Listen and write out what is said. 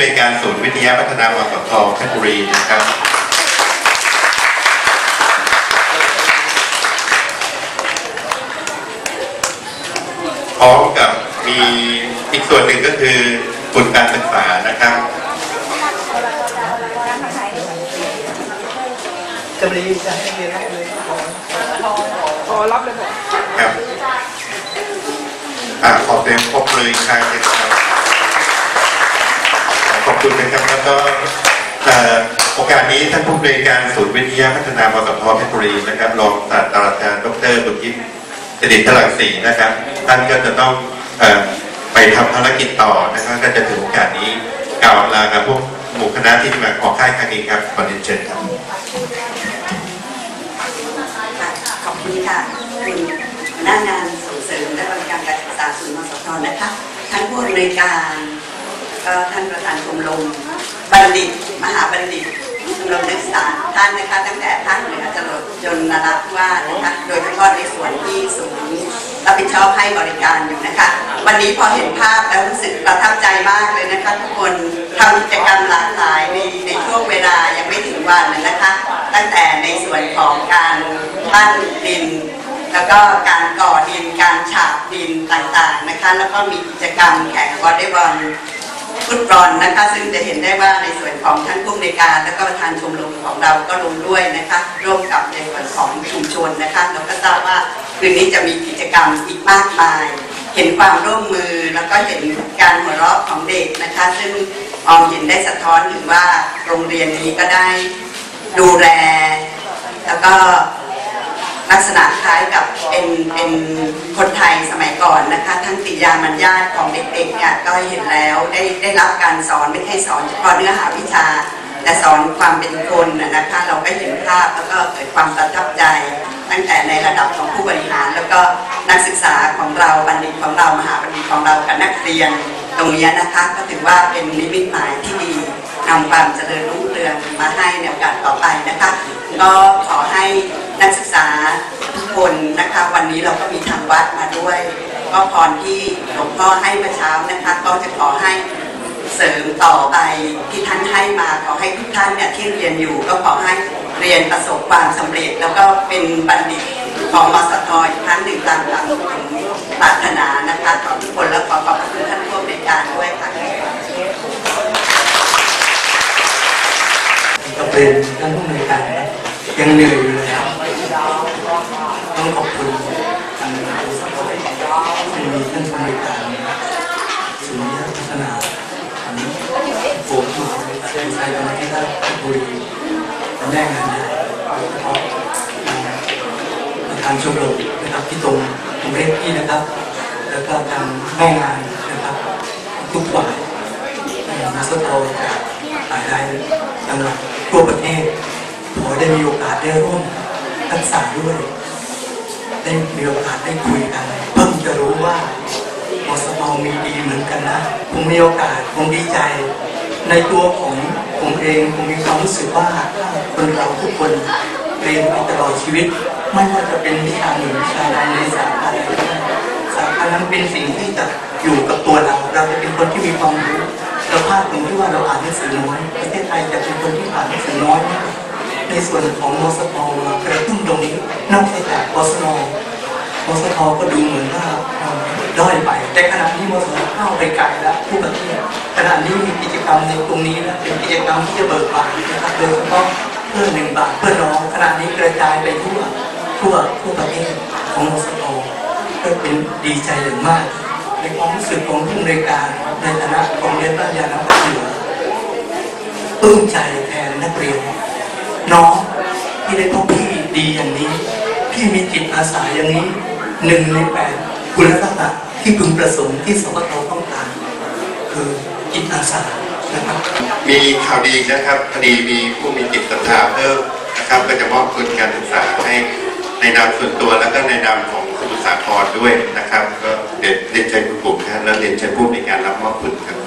ำนวยการศูนย์วิทยาพัฒนามสทเพชรบุรีนะครับพร้อมกับมีอีกส่วนหนึ่งก็คือทุนการศึกษานะครับจะรีจะให้เรียนรับเลยอ๋อรับเลยบอกครับอ่าขอเสียงปรบมืออีกครั้งหนึงครับขอบ คุณนะครับแล้วก็โอกาสนี้ท่านผู้บริการศูนย์วิทยาพัฒนามสทเพชรบุรีนะครับรองศาสตราจารย์ดรบุญยิปสิริพลังศรีนะครับท่านก็จะต้องไปทำภารกิจต่อนะครับก็จะถึงโอกาสนี้กล่าวลากับพวกหมู่คณะที่มาออกค่ายครั้งนี้ครับขอเรียนเชิญครับค่ะขอบคุณค่ะคุณหน้างานส่งเสริมและบริการการศึกษาศูนย์มสทนะคะ ทั้งผู้อำนวยการ ท่านประธานชมรมบัณฑิต มหาบัณฑิตชมรมนักศึกษาท่านนะคะตั้งแต่ท่านเหนือจรดจนนราธิวาสนะคะโดยเฉพาะในส่วนที่ศูนย์รับผิดชอบให้บริการอยู่นะคะ วันนี้พอเห็นภาพแล้วรู้สึกประทับใจมากเลยนะคะทุกคนทำกิจกรรมหลากหลายในในช่วงเวลายังไม่ถึงวันนะคะ ตั้งแต่ในส่วนของการปั้นดินแล้วก็การก่อดินการฉาบดินต่างๆนะคะ แล้วก็มีกิจกรรมแข่งวอลเลย์บอล ฟุตบอลนะคะ ซึ่งจะเห็นได้ว่าในส่วนของท่านผู้อำนการ และก็ประธานชมรมของเราก็ลงด้วยนะคะ ร่วมกับในส่วนของชุมชนนะคะเราก็ทราบว่าคืนนี้จะมีกิจกรรมอีกมากมาย เห็นความร่วมมือแล้วก็เห็นการหัวเราะของเด็กนะคะ ซึ่งมองเห็นได้สะท้อนถึงว่าโรงเรียนนี้ก็ได้ดูแล แล้วก็ ลักษณะคล้ายกับเป็นเป็นคนไทยสมัยก่อนนะคะ ทั้งติยามัญญาตของเด็กๆเนี่ยก็เห็นแล้วได้ได้รับการสอนไม่ใช่สอนเฉพาะเนื้อหาวิชา แต่สอนความเป็นคนนะนะคะเราก็เห็นภาพแล้วก็เกิดความประทับใจ ตั้งแต่ในระดับของผู้บริหาร แล้วก็นักศึกษาของเราบัณฑิตของเรามหาบัณฑิตของเรากับนักเรียน ตรงนี้นะคะก็ถือว่าเป็นนิมิตหมายที่ดีนำความเจริญรุ่งเรืองมาให้ในโอกาสต่อไปนะคะ ก็ขอให้ นักศึกษาทุกคนนะคะวันนี้เราก็มีทางวัดมาด้วย ก็พรที่หลวงพ่อให้เมื่อเช้านะคะก็จะขอให้เสริมต่อไปที่ท่านให้มาขอให้ทุกท่านเนี่ยที่เรียนอยู่ก็ขอให้เรียนประสบความสำเร็จ แล้วก็เป็นบัณฑิตของมสทอีกครั้งหนึ่งตามหลักของปรารถนานะคะของทุกคนและขอขอบคุณท่านผู้อำนการด้วยค่ะก็เป็นท่านผู้อำนวยการยังเหนื่อยอยู่เล ต้องขอบคุณทางบริษัทที่มีท่านผู้อำนการศูนย์วิทยาพัฒนาอันนี้ผมที่เชิญใจมาให้ท่านบุรีเป็นแม่งานใหญ่เพราะประธานชมรมนะครับที่ตรงตรงเรียกพี่นะครับ แล้วก็ทางแม่งานนะครับ ทุกฝ่ายมาสโตจากหลายหลายจังหวัดทั่วประเทศขอได้มีโอกาสได้ร่วมทักษะด้วย ได้มีโอกาสได้คุยกันเพิ่งจะรู้ว่ามสมมีดีเหมือนกันนะผมมีโอกาสผมดีใจ ในตัวของผมเองผมมีความรู้สึกว่าคนเราทุกคนเรียนไปตลอดชีวิต ไม่ว่าจะเป็นวิชาหนึ่งวิชาใดในสาขาใดสาขานั้นเป็นสิ่งที่จะอยู่กับตัวเรา เราจะเป็นคนที่มีความรู้เราพลาดตรงที่ว่าเราอ่านหนังสือน้อยประเทศไทยจะเป็นคนที่อ่านหนังสือน้อยมาก ในส่วนของมสพมากระตุ้นตรงนี้นอกจากมสนมสทก็ดูเหมือนว่าด้อยไป แต่ขณะนี้มสทเข้าไปไกลแล้วผู้ประเทศขณะนี้มีกิจกรรมในตรงนี้นะเป็นกิจกรรมที่จะเบิกบานนะครับโดยเฉพาะเพื่อหนึ่งบาทเพื่อน้องขณะนี้กระจายไปทั่วทั่วทั่วประเทศของมสทก็เป็นดีใจอย่างมาก ในความรู้สึกของผู้อำนวยการในฐานะของเรียนบ้านยานาพัฒน์เหนือปลื้มใจแทนนักเรียน น้องที่ได้พบพี่ดีอย่างนี้ พี่มีจิตอาสาอย่างนี้หนึ่งในแปดคุณลักษณะที่พึงประสงค์ที่สปทต้องการคือจิตอาสานะครับ มีข่าวดีนะครับพอดีมีผู้มีจิตศรัทธาเพิ่มนะครับก็จะมอบทุนการศึกษาให้ในนามส่วนตัวแล้วก็ในนามของสมุทรสาครด้วยนะครับ ก็เรียนเรียนเชิญคุณบุ๋มครับและเรียนเชิญผู้ในการรับมอบทุนครับ